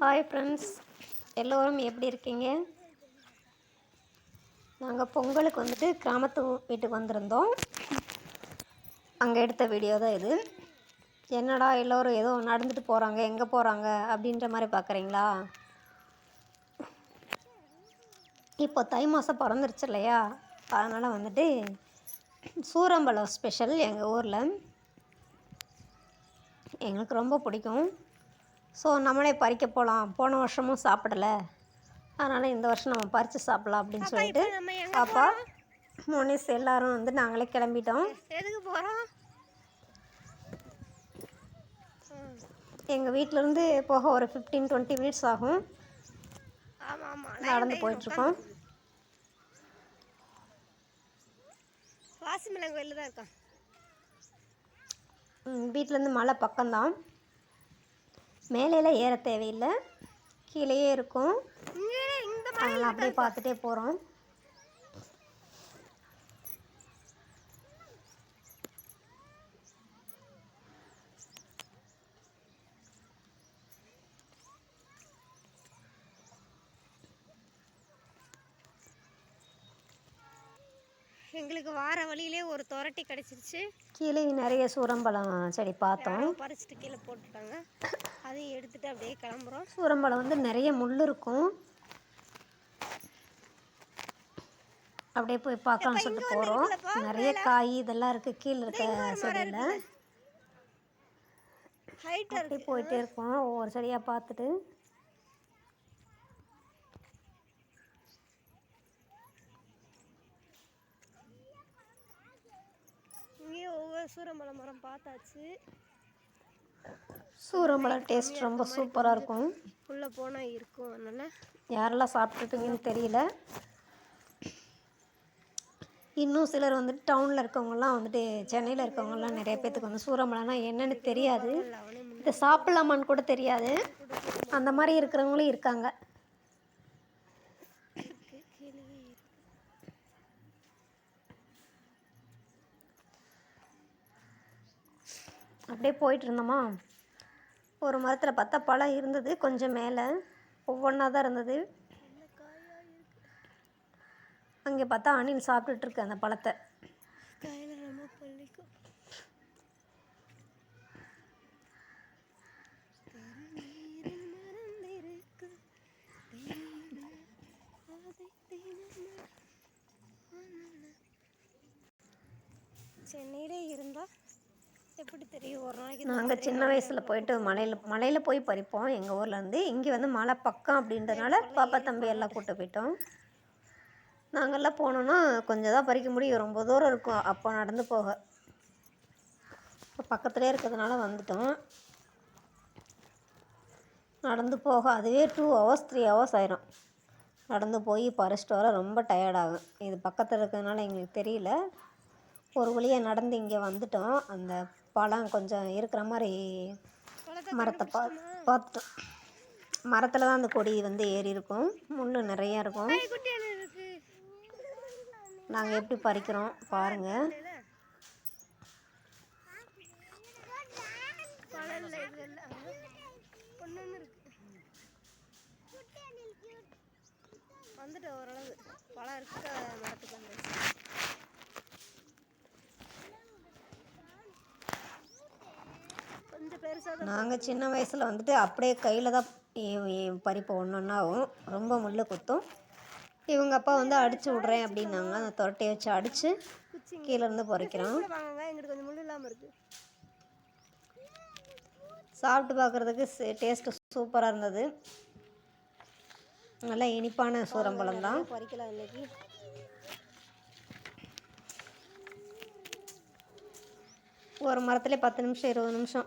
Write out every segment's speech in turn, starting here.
Hi friends எல்லோரும் எப்படி இருக்கீங்க? நாங்கள் பொங்கலுக்கு வந்துட்டு கிராமத்து வீட்டுக்கு வந்திருந்தோம். அங்கே எடுத்த வீடியோ தான் இது. என்னடா எல்லோரும் ஏதோ நடந்துட்டு போகிறாங்க எங்கே போகிறாங்க அப்படின்ற மாதிரி பார்க்குறீங்களா இப்போ தை மாதம் பிறந்துருச்சு இல்லையா? அதனால் வந்துட்டு சூரம்பழம் ஸ்பெஷல் எங்கள் ஊரில். எங்களுக்கு ரொம்ப பிடிக்கும். ஸோ நம்மளே பறிக்க போகலாம். போன வருஷமும் சாப்பிடல. அதனால் இந்த வருஷம் நம்ம பறித்து சாப்பிடலாம் அப்படின்னு சொல்லிட்டு பாப்பா மோனிஸ் எல்லாரும் வந்து நாங்களே கிளம்பிட்டோம். எதுக்கு போகிறோம் எங்கள் வீட்டிலேருந்து போக ஒரு ஃபிஃப்டீன் டுவெண்ட்டி மினிட்ஸ் ஆகும். நடந்து போயிட்டுருக்கோம். வாசிமலை கோயிலில் தான் இருக்கான் வீட்டிலேருந்து மலை பக்கம்தான். மேலேலாம் ஏற தேவையில்லை. கீழேயே இருக்கும். அதனால் அப்படியே பார்த்துட்டே போகிறோம் எங்களுக்கு வார வழியிலே ஒரு துரட்டி கிடச்சிருச்சு. கீழே நிறைய சூரம்பழம் செடி பார்த்தோம். பறிச்சுட்டு கீழே போட்டுட்டாங்க. அதையும் எடுத்துட்டு அப்படியே கிளம்புறோம். சூரம்பழம் வந்து நிறைய முள் இருக்கும். அப்படியே போய் பார்க்கலாம்னு சொல்லிட்டு போகிறோம் நிறைய காய் இதெல்லாம் இருக்குது கீழே இருக்க செடியில். அப்படியே போயிட்டே இருக்கோம். ஒவ்வொரு செடியாக பார்த்துட்டு. இங்கேயே ஒவ்வொரு சூரம்பழ மரம் பார்த்தாச்சு. சூரம்பழம் டேஸ்ட் ரொம்ப சூப்பராக இருக்கும். உள்ளே போனால் இருக்கும் அதனால். யாரெல்லாம் சாப்பிட்டுட்டீங்கன்னு தெரியல. இன்னும் சிலர் வந்துட்டு டவுனில் இருக்கவங்கலாம் வந்துட்டு சென்னையில் இருக்கவங்கலாம் நிறைய பேர்த்துக்கு வந்து சூரம்பழம்னா என்னன்னு தெரியாது. இதை சாப்பிட்லாமான்னு கூட தெரியாது. அந்த மாதிரி இருக்கிறவங்களும் இருக்காங்க. அப்படியே போயிட்டு இருந்தோமா? ஒரு மரத்தில் பார்த்தா பழம் இருந்தது கொஞ்சம் மேலே. ஒவ்வொன்றா தான் இருந்தது. அங்கே பார்த்தா அணில் சாப்பிட்டுட்டு இருக்கு அந்த பழத்தை. சென்னையிலே இருந்தால் எப்படி தெரியும்? ஒரு நாளைக்கு நாங்கள் சின்ன வயசில் போயிட்டு மலையில் மலையில் போய் பறிப்போம். எங்கள் ஊர்லேருந்து இங்கே வந்து மலை பக்கம் அப்படின்றதுனால பாப்பா தம்பி எல்லாம் கூட்டு போயிட்டோம். நாங்கள்லாம் போனோன்னா கொஞ்சம் தான் பறிக்க முடியும். ரொம்ப தூரம் இருக்கும். அப்போ நடந்து போக. இப்போ பக்கத்துலேயே இருக்கிறதுனால வந்துட்டோம். நடந்து போக அதுவே டூ ஹவர்ஸ் த்ரீ ஹவர்ஸ் ஆயிரும். நடந்து போய் பறிச்சிட்டு வர ரொம்ப டயர்டாகும் இது பக்கத்தில் இருக்கிறதுனால எங்களுக்கு தெரியல. ஒரு வழியாக நடந்து இங்கே வந்துட்டோம். அந்த பழம் கொஞ்சம் இருக்கிற மாதிரி மரத்தை பா பார்த்துட்டோம் மரத்தில் தான் அந்த கொடி வந்து ஏறி இருக்கும். முள் நிறையா இருக்கும். நாங்கள் எப்படி பறிக்கிறோம் பாருங்கள் வந்துட்டு ஓரளவு. பழம் இருக்க? மரத்துக்கு வந்து கொஞ்சம் பெருசாக தான் நாங்கள் சின்ன வயசில் வந்துட்டு அப்படியே கையில் தான் இ- இ- பறிப்போம் ஒன்று ஒன்றாவும் ரொம்ப முள் குத்தும். இவங்க அப்பா வந்து அடித்து விட்றேன் அப்படின்னாங்க. அந்த தொரட்டையை வச்சு அடித்து கீழேருந்து பறிக்கிறோம். சாப்பிட்டு பார்க்குறதுக்கு டேஸ்ட்டு சூப்பராக இருந்தது. நல்லா இனிப்பான சூரம்பழம் தான். பறிக்கலாம் இன்னைக்கு. ஒரு மரத்துல பத்து நிமிஷம் இருபது நிமிஷம்.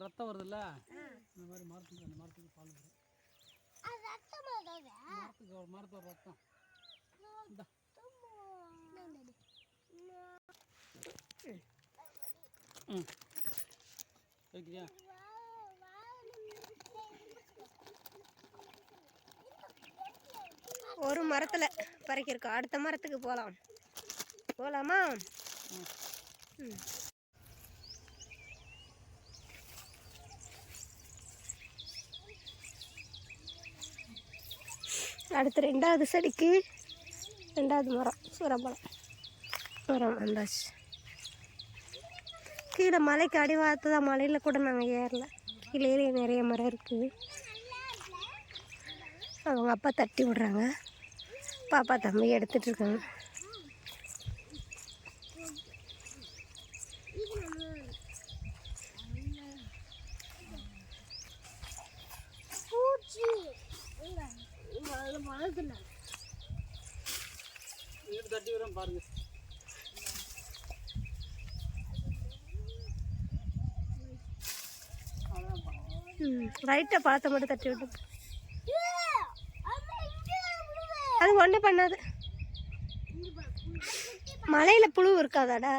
நமக்கு ரத்தம் வருதுல்ல? இந்த மாதிரி மரத்துக்கு அந்த மரத்துக்கு பால் வரும் அது ரத்தமா மரத்துக்கு ஒரு மரத்துக்கு பாருப்பா பார்த்தோம் இந்தா. ம். வைக்கிறியா ஒரு மரத்தில் பறிக்கிருக்கோம் அடுத்த மரத்துக்கு போகலாம் போகலாமா ம். அடுத்து ரெண்டாவது செடிக்கு ரெண்டாவது மரம் சூரம்பழம் மரம் வந்தாச்சு. கீழே மலைக்கு அடிவாரத்து தான் மலையில் கூட நாங்கள் ஏறல. கீழே நிறைய மரம் இருக்குது அவங்க அப்பா தட்டி விடுறாங்க. பாப்பா தம்பி எடுத்துகிட்ருக்காங்க இங்கிட்டு தட்டி பாருங்க ரைட்டாக பழத்தை மட்டும் தட்டி விட்டு அது ஒன்றும் பண்ணாது. மலையில் புழு இருக்காதாடா.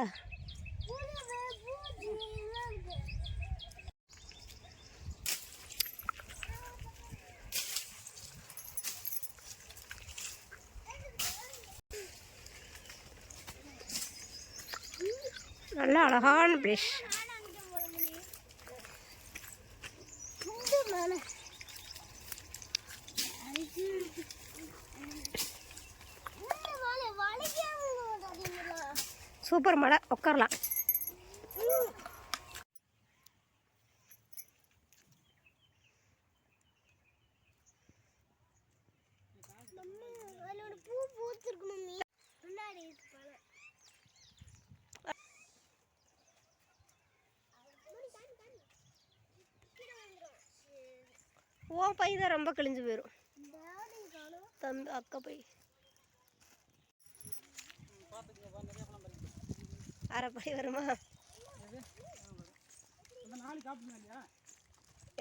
நல்ல அழகான பிளேஸ் சூப்பர் மழை உட்காரலாம். ஓ பை தான் ரொம்ப கிழிஞ்சு போயிடும் தம்பி அக்கா பை. அரை பை வருமா?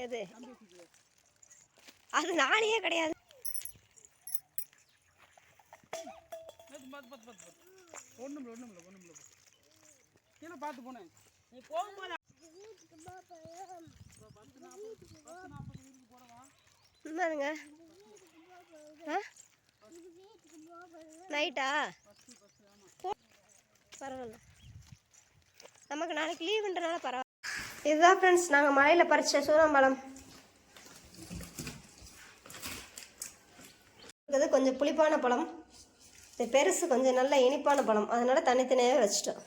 எது? அது நாளையே கிடையாது. ஒன்றும் இல்லை ஒன்றும் இல்லை ஒன்றும் இல்லை கீழே பார்த்து போனேன். நீ போகும்போது பத்து நாற்பது பத்து நாற்பது வீட்டுக்கு போடவா என்னதுங்க ஆ? நைட்டா? பரவாயில்ல. நமக்கு நாளைக்கு லீவுன்றனால பரவாயில்ல. இதுதான் ஃப்ரெண்ட்ஸ் நாங்கள் மலையில் பறிச்ச சூரம்பழம் இது கொஞ்சம் புளிப்பான பழம். இது பெருசு கொஞ்சம் நல்ல இனிப்பான பழம். அதனால தனித்தனியாகவே வச்சுட்டோம்.